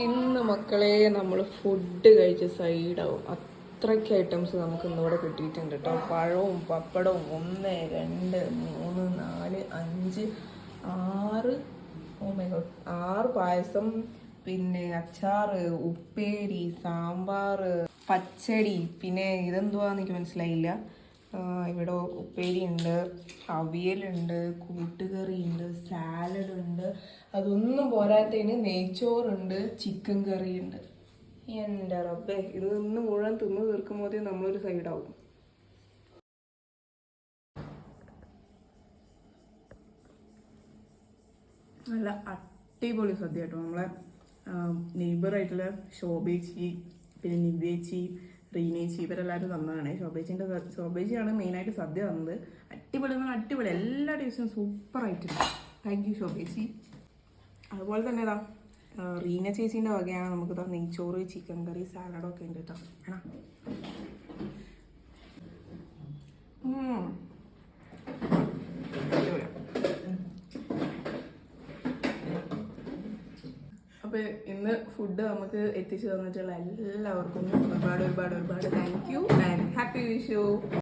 ഇന്ന് മക്കളെ നമ്മൾ ഫുഡ് കഴിച്ച് സൈഡാവും. അത്രയ്ക്ക് ഐറ്റംസ് നമുക്ക് ഇന്നിവിടെ കിട്ടിയിട്ടുണ്ട് കേട്ടോ പഴവും പപ്പടവും ഒന്ന് രണ്ട് മൂന്ന് നാല് അഞ്ച് ആറ് ഓ മൈ ഗോഡ് ആറ് പായസം. പിന്നെ അച്ചാറ് ഉപ്പേരി സാമ്പാർ പച്ചടി. പിന്നെ ഇതെന്തുവാന്ന് എനിക്ക് മനസ്സിലായില്ല. ഇവിടെ ഉപ്പേരി ഉണ്ട് അവിയലുണ്ട് കൂട്ടുകറി ഉണ്ട് സാലഡ് ഉണ്ട്. അതൊന്നും പോരാത്തതിന് നെയ്ച്ചോറുണ്ട് ചിക്കൻ കറി ഉണ്ട് എന്റെ റബ്ബേ ഇത് നിന്ന് മുഴുവൻ തിന്ന് തീർക്കുമ്പോൾ നമ്മളൊരു സൈഡാവും. നല്ല അടിപൊളി സദ്യ കേട്ടോ നമ്മളെ നെയ്ബറായിട്ടുള്ള ശോഭേച്ചി പിന്നെ നിവേച്ചി റീനേച്ചി ഇവരെല്ലാവരും തന്നതാണ്. ശോഭേച്ചിന്റെ ശോഭേച്ചിയാണ് മെയിനായിട്ട് സദ്യ തന്നത്. അടിപൊളി അടിപൊളി. എല്ലാ ടേസ്റ്റും സൂപ്പറായിട്ടുണ്ട് താങ്ക് യു ശോഭേച്ചി. അതുപോലെ തന്നെ ഇതാ റീന ചേച്ചീന്റെ വകയാണ് നമുക്ക് ഇതാ നെയ്ച്ചോറ് ചിക്കൻ കറി സാലഡൊക്കെ ഉണ്ട് കേട്ടോ ആണോ ഉം. അടിപൊളിയാ. അപ്പൊ ഇന്ന് ഫുഡ് നമുക്ക് എത്തിച്ചു തന്നിട്ടുള്ള എല്ലാവർക്കും ഒരുപാട് ഒരുപാട് ഒരുപാട് thank you and happy Vishu